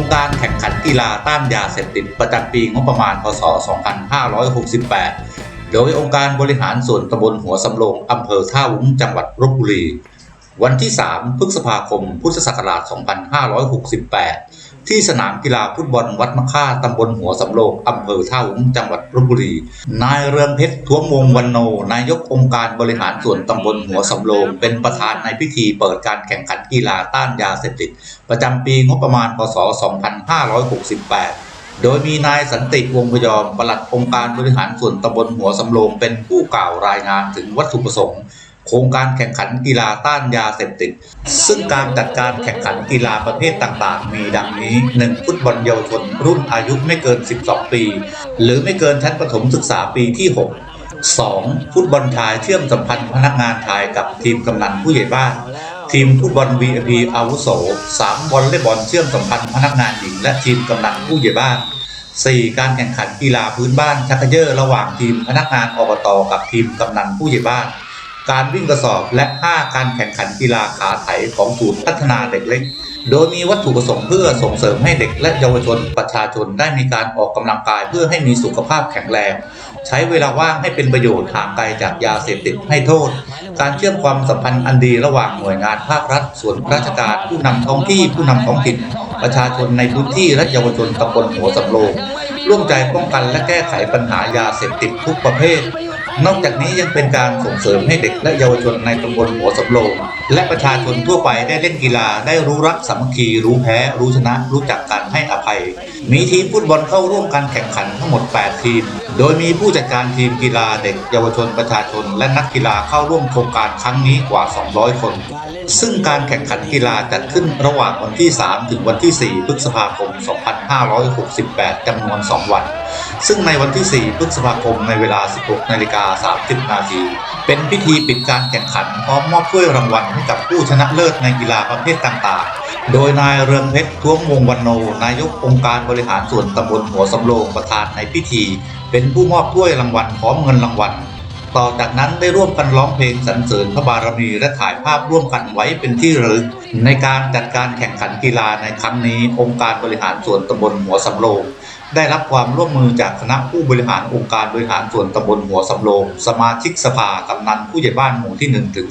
งค์การแข่งขันกีฬาต้านยาเสพติดประจำปีงบประมาณ พศ 2568 โดยองค์การบริหารส่วนตำบลหัวสำโรงอำเภอท่าวุ้งจังหวัดลบบุรี วันที่ 3 พฤษภาคม พุทธศักราช 2568 ที่สนามกีฬาฟุตบอลวัดมะค่าตำบลหัวสำโรงอำเภอท่าวุ้งจังหวัดลบบุรี นายเรืองเพชรท้วมวงวันโน นายกองค์การบริหารส่วนตำบลหัวสำโรงเป็นประธานในพิธีเปิดการแข่งขันกีฬาต้านยาเสพติด ประจำปีงบประมาณ พศ 2568โดยมีนายสันติวงศ์พยอมปลัดองค์การบริหารส่วนตำบลหัวสำโรงเป็นผู้กล่าวรายงานถึงวัตถุประสงค์ โครงการแข่งขันกีฬาต้านยาเสพติด ซึ่งการจัดการแข่งขันกีฬาประเภทต่างๆ มีดังนี้ 1. ฟุตบอลเยาวชนรุ่นอายุไม่เกิน 12 ปี หรือไม่เกินชั้นประถมศึกษาปีที่ 6 2. ฟุตบอลชายเชื่อมสัมพันธ์พนักงานชายกับทีมกำนันผู้ใหญ่บ้าน ทีมฟุตบอล VIP อาวุโส 3. วอลเลย์บอลเชื่อมสัมพันธ์พนักงานหญิงและทีมกำนันผู้ใหญ่บ้าน 4. การแข่งขันกีฬาพื้นบ้านชักเยอร์ระหว่างทีมพนักงานอบตกับทีมกำนันผู้ใหญ่บ้าน การวิ่งกระสอบและ 5 การแข่งขันกีฬาขาไถของศูนย์พัฒนาเด็กเล็ก โดยมีวัตถุประสงค์เพื่อส่งเสริมให้เด็กและเยาวชนประชาชนได้มีการออกกำลังกายเพื่อให้มีสุขภาพแข็งแรง ใช้เวลาว่างให้เป็นประโยชน์ห่างไกลจากยาเสพติดให้โทษ การเชื่อมความสัมพันธ์อันดีระหว่างหน่วยงานภาครัฐ ส่วนราชการผู้นำท้องที่ผู้นำท้องถิ่นประชาชนในพื้นที่และเยาวชนตำบลหัวสำโรงร่วมใจป้องกันและแก้ไขปัญหายาเสพติดทุกประเภท นอกจากนี้ยังเป็นการส่งเสริมให้เด็กและเยาวชนในตำบลหัวสำโรงและประชาชนทั่วไปได้เล่นกีฬาได้รู้รักสามัคคีรู้แพ้ รู้ชนะ รู้จักกันให้อภัย มีทีมฟุตบอลเข้าร่วมการแข่งขันทั้งหมด 8 ทีม โดยมีผู้จัดการทีมกีฬาเด็กเยาวชนประชาชน และนักกีฬาเข้าร่วมโครงการครั้งนี้กว่า 200 คน ซึ่งการแข่งขันกีฬาจัดขึ้นระหว่างวันที่ 3 ถึงวันที่ 4 พฤษภาคม 2568จำนวน 2 วัน ซึ่งในวันที่ 4 พฤษภาคมในเวลา 16 นาฬิกา 30 นาที เป็นพิธีปิดการแข่งขันพร้อมมอบถ้วยรางวัลให้กับผู้ชนะเลิศในกีฬาประเภทต่างๆ โดยนายเรืองเพชรท้วงวงศ์วันโน นายกองค์การบริหารส่วนตำบลหัวสำโรงประธานในพิธี เป็นผู้มอบถ้วยรางวัลพร้อมเงินรางวัล ต่อจากนั้นได้ร่วมกันร้องเพลงสรรเสริญพระบารมีและถ่ายภาพร่วมกันไว้เป็นที่ระลึก ในการจัดการแข่งขันกีฬาในครั้งนี้ องค์การบริหารส่วนตำบลหัวสำโรงได้รับความร่วมมือจากคณะผู้บริหารองค์การบริหารส่วนตำบลหัวสำโรงสมาชิกสภากำนันผู้ใหญ่บ้านหมู่ที่1ถึง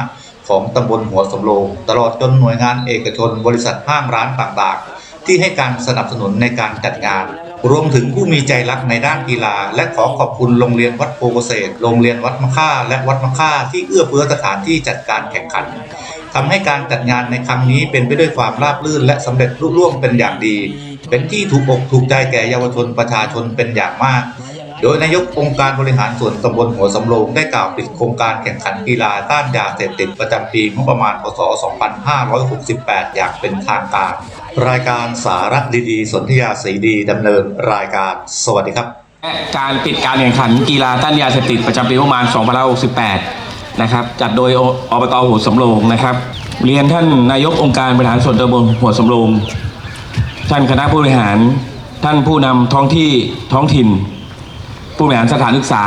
15 ของตำบลหัวสำโรงตลอดจนหน่วยงานเอกชน บริษัทห้างร้านต่างๆ ที่ให้การสนับสนุนในการจัดงาน รวมถึงผู้มีใจรักในด้านกีฬา และขอขอบคุณโรงเรียนวัดโพเกษตร โรงเรียนวัดมะค่า และวัดมะค่าที่เอื้อเฟื้อสถานที่จัดการแข่งขันทำให้การจัดงานในครั้งนี้เป็นไปด้วยความราบรื่น และสำเร็จลุล่วงเป็นอย่างดี เป็นที่ถูกอกถูกใจแก่เยาวชนประชาชนเป็นอย่างมากโดยนายกองค์การบริหารส่วนตำบลหัวสำโรงได้กล่าวปิดโครงการแข่งขันกีฬาต้านยาเสพติดประจำปีงบประมาณ พศ 2568 อย่างเป็นทางการ รายการสาระดีๆ สนธยาสีดีดำเนินรายการสวัสดีครับ และการปิดการแข่งขันกีฬาต้านยาเสพติดประจำปีประมาณ2568 นะครับจัดโดยอบตหัวสำโรงนะครับ เรียนท่านนายกองค์การบริหารส่วนตำบลหัวสำโรงท่านคณะผู้บริหาร ท่านผู้นำท้องที่ท้องถิ่น ผู้บริหารสถานศึกษา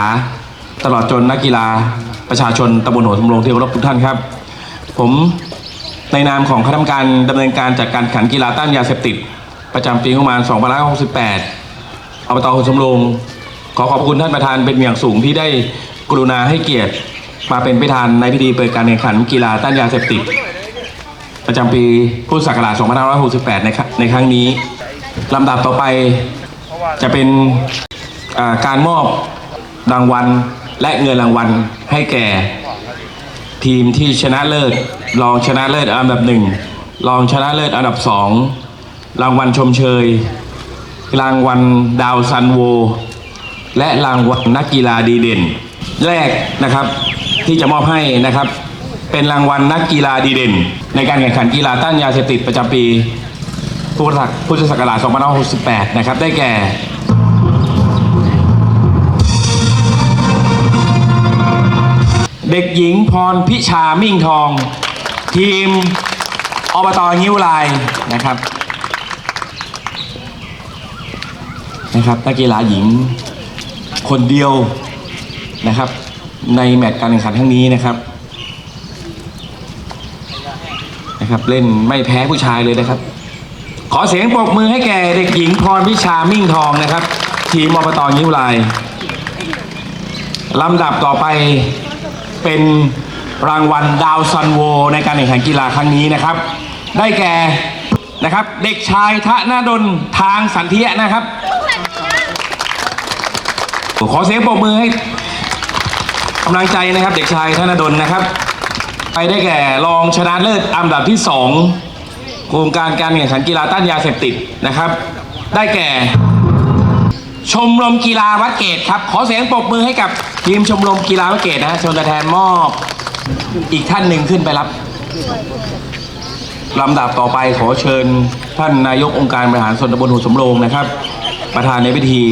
ตลอดจนนักกีฬาประชาชนตำบลหัวสำโรงที่เคารพทุกท่านครับ ผม ในนามของคณะกรรมการดำเนินการจัดการแข่งขันกีฬาต้านยาเสพติด ประจำปีงบประมาณ 2568อบตหัวสำโรงขอขอบคุณท่านประธานเป็นอย่างสูงที่ได้กรุณาให้เกียรติมาเป็นประธานในพิธีเปิดการแข่งขันกีฬาต้านยาเสพติด ประจำปีพุทธศักราช 2568 ในในครั้งนี้ลำดับต่อไปจะเป็นการมอบรางวัลและเงินรางวัลให้แก่ ทีมที่ชนะเลิศรองชนะเลิศอันดับหนึ่งรองชนะเลิศอันดับสองรางวัลชมเชย รางวัลดาวซันโว และรางวัลนักกีฬาดีเด่น แรกนะครับที่จะมอบให้นะครับ เป็นรางวัลนักกีฬาดีเด่น ในการแข่งขันกีฬาต้านยาเสพติดประจำปีพุทธศักราช2568 นะครับ ได้แก่ เด็กหญิงพรพิชามิ่งทอง ทีมอบตงิ้วลายนะครับนะครับนักกีฬาหญิงคนเดียวนะครับ ในแมตช์การแข่งขันครั้งนี้นะครับนะครับ เล่นไม่แพ้ผู้ชายเลยนะครับ ขอเสียงปรบมือให้แก่เด็กหญิงพรพิชามิ่งทองนะครับ ทีมอบตยิ้วลายลำดับต่อไป เป็นรางวัลดาวซันโว ในการแข่งขันกีฬาครั้งนี้นะครับ ได้แก่นะครับ เด็กชายทะนาดลทางสันเทียนะครับ ขอเสียงปรบมือให้กำลังใจนะครับ เด็กชายธนดลนะครับ ไปได้แก่รองชนะเลิศอันดับที่สองโครงการการแข่งขันกีฬาต้านยาเสพติดนะครับ ได้แก่ ชมรมกีฬาวัดเกตครับ ขอเสียงปรบมือให้กับทีมชมรมกีฬาวัดเกตนะฮะชนตัวแทนมอบอีกท่านหนึ่งขึ้นไปรับลำดับต่อไปขอเชิญท่านนายกองค์การบริหารส่วนตำบลหัวสำโรงนะครับ ประธานในพิธี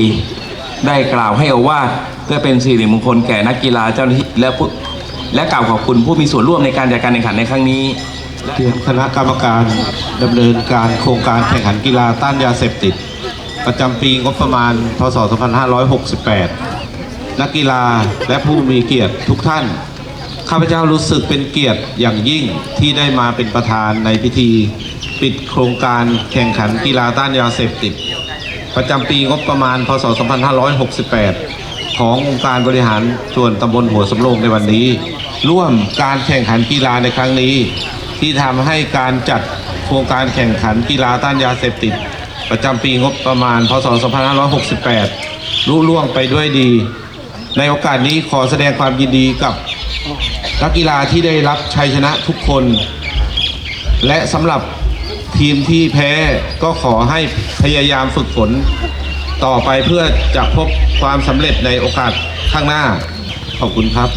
ได้กล่าวให้อว่าเพื่อเป็นสิริมงคลแก่นักกีฬาเจ้าหน้าที่และผู้และกล่าวขอบคุณผู้มีส่วนร่วมในการจัดการแข่งขันในครั้งนี้เตรียมคณะกรรมการดำเนินการโครงการแข่งขันกีฬาต้านยาเสพติด ประจำปีงบประมาณ พศ 2568 นักกีฬาและผู้มีเกียรติทุกท่าน ข้าพเจ้ารู้สึกเป็นเกียรติอย่างยิ่งที่ได้มาเป็นประธานในพิธี ปิดโครงการแข่งขันกีฬาต้านยาเสพติด ประจำปีงบประมาณ พศ 2568 ขององค์การบริหารส่วนตำบลหัวสำโรงในวันนี้ ร่วมการแข่งขันกีฬาในครั้งนี้ ที่ทำให้การจัดโครงการแข่งขันกีฬาต้านยาเสพติด ประจำปีงบประมาณ พศ 2568 รุ่ล่วงไปด้วยดี ในโอกาสนี้ขอแสดงความยินดีกับนักกีฬาที่ได้รับชัยชนะทุกคน และสำหรับทีมที่แพ้ก็ขอให้พยายามฝึกฝน ต่อไปเพื่อจะพบความสำเร็จในโอกาสข้างหน้า ขอบคุณครับ